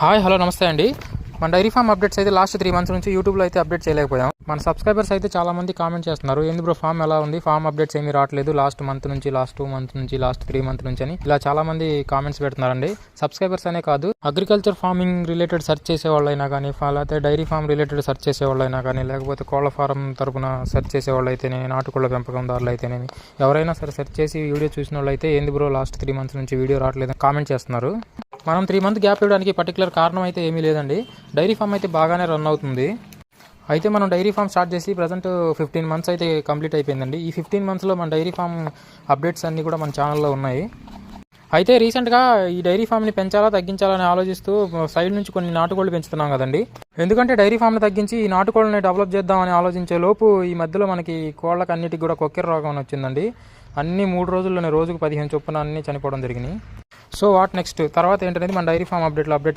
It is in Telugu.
హాయ్ హలో నమస్తే అండి. మన డైరీ ఫామ్ అప్డేట్స్ అయితే లాస్ట్ త్రీ మంత్స్ నుంచి యూట్యూబ్లో అయితే అప్డేట్ చేయలేకపోయాం. మన సబ్స్క్రైబర్స్ అయితే చాలా మంది కామెంట్ చేస్తున్నారు ఏంది బ్రో ఫామ్ ఎలా ఉంది? ఫామ్ అప్డేట్స్ ఏమీ రావట్లేదు. లాస్ట్ మంత్ నుంచి లాస్ట్ టూ మంత్ నుంచి లాస్ట్ త్రీ మంత్ నుంచి అని ఇలా చాలా మంది కామెంట్స్ పెడుతున్నారండి. సబ్స్క్రైబర్స్ అనే కాదు అగ్రికల్చర్ ఫార్మింగ్ రిలేటెడ్ సెర్చ్ చేసే వాళ్ళైనా కానీ లేకపోతే డైరీ ఫామ్ రిలేటెడ్ సెర్చ్ చేసే వాళ్ళైనా కానీ లేకపోతే కోళ్ళ ఫారం తరపున సెర్చ్ చేసే వాళ్ళు అయితేనే నాటుకోళ్ళ పెంపకందారులు అయితేనేమి ఎవరైనా సరే సెర్చ్ చేసి వీడియో చూసిన వాళ్ళు అయితే ఏంది బ్రో లాస్ట్ త్రీ మంత్స్ నుంచి వీడియో రావట్లేదు కామెంట్ చేస్తున్నారు. మనం త్రీ మంత్ గ్యాప్ ఇవ్వడానికి పర్టికులర్ కారణం అయితే ఏమీ లేదండి. డైరీ ఫామ్ అయితే బాగానే రన్ అవుతుంది. అయితే మనం డైరీ ఫామ్ స్టార్ట్ చేసి ప్రజెంట్ ఫిఫ్టీన్ మంత్స్ అయితే కంప్లీట్ అయిపోయిందండి. ఈ ఫిఫ్టీన్ మంత్స్లో మన డైరీ ఫామ్ అప్డేట్స్ అన్నీ కూడా మన ఛానల్లో ఉన్నాయి. అయితే రీసెంట్గా ఈ డైరీ ఫామ్ని పెంచాలా తగ్గించాలని ఆలోచిస్తూ సైడ్ నుంచి కొన్ని నాటుకోళ్ళు పెంచుతున్నాం కదండి. ఎందుకంటే డైరీ ఫామ్ని తగ్గించి ఈ నాటుకోళ్ళని డెవలప్ చేద్దామని ఆలోచించే లోపు ఈ మధ్యలో మనకి కోళ్ళకి అన్నిటికి కూడా కొక్కెర రోగం వచ్చిందండి. అన్ని మూడు రోజుల్లోనే రోజుకు పదిహేను చొప్పున అన్నీ చనిపోవడం జరిగినాయి. సో వాట్ నెక్స్ట్ తర్వాత ఏంటనేది మన డైరీ ఫామ్ అప్డేట్లో అప్డేట్ చేస్తాం.